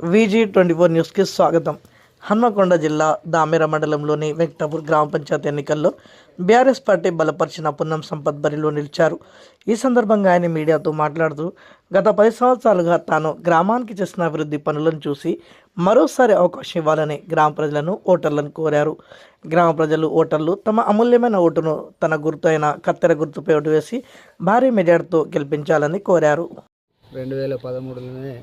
VG twenty four న్యూస్కి స్వాగతం. హన్మకొండ జిల్లా దామెర మండలంలోని వెంకటాపూర్ గ్రామ పంచాయతీ ఎన్నికల్లో బీఆర్ఎస్ పార్టీ బలపరిచిన పున్నం సంపత్ బరిలో నిలిచారు. ఈ సందర్భంగా ఆయన మీడియాతో మాట్లాడుతూ గత పది సంవత్సరాలుగా తాను గ్రామానికి చేసిన అభివృద్ధి పనులను చూసి మరోసారి అవకాశం ఇవ్వాలని గ్రామ ప్రజలను ఓటర్లను కోరారు. గ్రామ ప్రజలు ఓటర్లు తమ అమూల్యమైన ఓటును తన గుర్తు అయిన కత్తెర గుర్తుపై ఓటు వేసి భారీ మెజార్టీతో గెలిపించాలని కోరారు. రెండు వేల పదమూడులోనే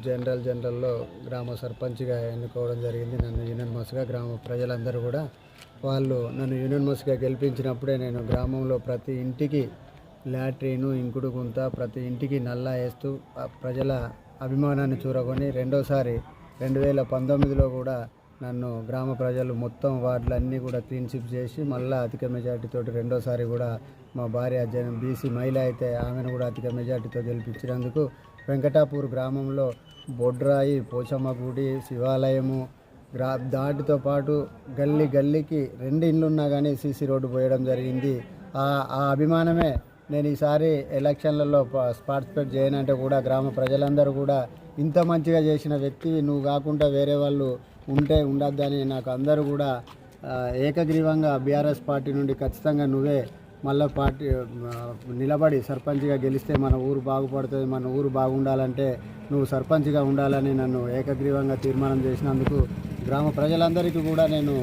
జనరల్ జనరల్లో గ్రామ సర్పంచ్గా ఎన్నుకోవడం జరిగింది. నన్ను యూనియన్మస్గా గ్రామ ప్రజలందరూ కూడా వాళ్ళు నన్ను యూనియన్మస్గా గెలిపించినప్పుడే నేను గ్రామంలో ప్రతి ఇంటికి లాట్రీను ఇంకుడు గుంత ప్రతి ఇంటికి నల్లా వేస్తూ ప్రజల అభిమానాన్ని చూరగొని రెండోసారి రెండు వేల పంతొమ్మిదిలో కూడా నన్ను గ్రామ ప్రజలు మొత్తం వార్డులన్నీ కూడా క్లీన్షిప్ చేసి మళ్ళీ అధిక మెజార్టీతోటి రెండోసారి కూడా మా భార్య జన బీసీ మహిళ అయితే ఆమెను కూడా అధిక మెజార్టీతో గెలిపించినందుకు వెంకటాపూర్ గ్రామంలో బొడ్రాయి పోచమ్మ గుడి శివాలయము గ్రా దాటితో పాటు గల్లీ గల్లీకి రెండు ఇండ్లున్నా కానీ సీసీ రోడ్డు పోయడం జరిగింది. ఆ ఆ అభిమానమే నేను ఈసారి ఎలక్షన్లలో పార్టిసిపేట్ చేయనంటే కూడా గ్రామ ప్రజలందరూ కూడా ఇంత మంచిగా చేసిన వ్యక్తి నువ్వు కాకుండా వేరే వాళ్ళు ఉంటే ఉండొద్దని నాకు అందరూ కూడా ఏకగ్రీవంగా బీఆర్ఎస్ పార్టీ నుండి ఖచ్చితంగా నువ్వే మళ్ళీ పార్టీ నిలబడి సర్పంచ్గా గెలిస్తే మన ఊరు బాగుపడుతుంది మన ఊరు బాగుండాలంటే నువ్వు సర్పంచ్గా ఉండాలని నన్ను ఏకగ్రీవంగా తీర్మానం చేసినందుకు గ్రామ ప్రజలందరికీ కూడా నేను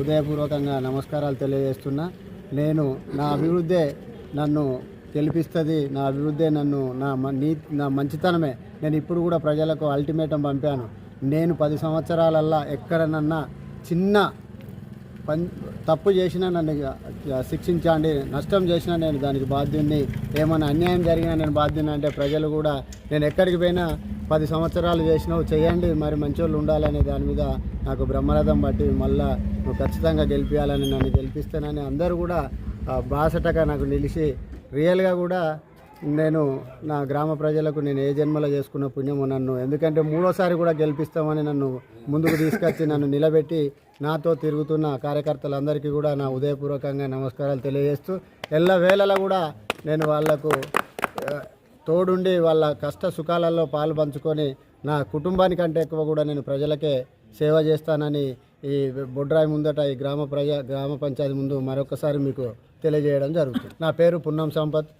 ఉదయపూర్వకంగా నమస్కారాలు తెలియజేస్తున్నా. నేను నా అభివృద్ధే నన్ను గెలిపిస్తుంది నా అభివృద్ధే నన్ను నా నీ నా మంచితనమే. నేను ఇప్పుడు కూడా ప్రజలకు అల్టిమేటం పంపాను. నేను పది సంవత్సరాలల్లా ఎక్కడనన్నా చిన్న పం తప్పు చేసినా నన్ను శిక్షించండి నష్టం చేసినా నేను దానికి బాధ్యుణ్ణి. ఏమైనా అన్యాయం జరిగినా నేను బాధ్యుని అంటే ప్రజలు కూడా నేను ఎక్కడికి పోయినా పది సంవత్సరాలు చేసినావు చేయండి మరి మంచోళ్ళు ఉండాలనే దాని మీద నాకు బ్రహ్మరథం బట్టి మళ్ళా నువ్వు ఖచ్చితంగా గెలిపించాలని నన్ను గెలిపిస్తానని అందరూ కూడా బాసటగా నాకు నిలిచి రియల్గా కూడా నేను నా గ్రామ ప్రజలకు నేను ఏ జన్మలో చేసుకున్న పుణ్యము నన్ను ఎందుకంటే మూడోసారి కూడా గెలిపిస్తామని నన్ను ముందుకు తీసుకొచ్చి నన్ను నిలబెట్టి నాతో తిరుగుతున్న కార్యకర్తలందరికీ కూడా నా ఉదయపూర్వకంగా నమస్కారాలు తెలియజేస్తూ ఎల్ల వేళలా కూడా నేను వాళ్ళకు తోడుండి వాళ్ళ కష్ట సుఖాలలో పాలు పంచుకొని నా కుటుంబానికంటే ఎక్కువ కూడా నేను ప్రజలకే సేవ చేస్తానని ఈ బొడ్రాయి ముందట ఈ గ్రామ ప్రజ గ్రామ పంచాయతీ ముందు మరొకసారి మీకు తెలియజేయడం జరుగుతుంది. నా పేరు పున్నం సంపత్.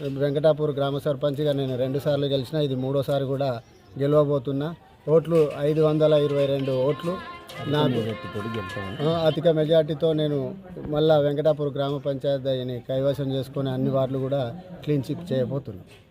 వెంకటాపూర్ గ్రామ సర్పంచ్గా నేను రెండు సార్లు గెలిచిన ఇది మూడోసారి కూడా గెలవబోతున్నా. ఓట్లు ఐదు వందల ఇరవై రెండు ఓట్లు నాకు అధిక మెజార్టీతో నేను మళ్ళా వెంకటాపూర్ గ్రామ పంచాయతీని కైవసం చేసుకొని అన్ని వార్డులు కూడా క్లీన్ చిప్ చేయబోతున్నాను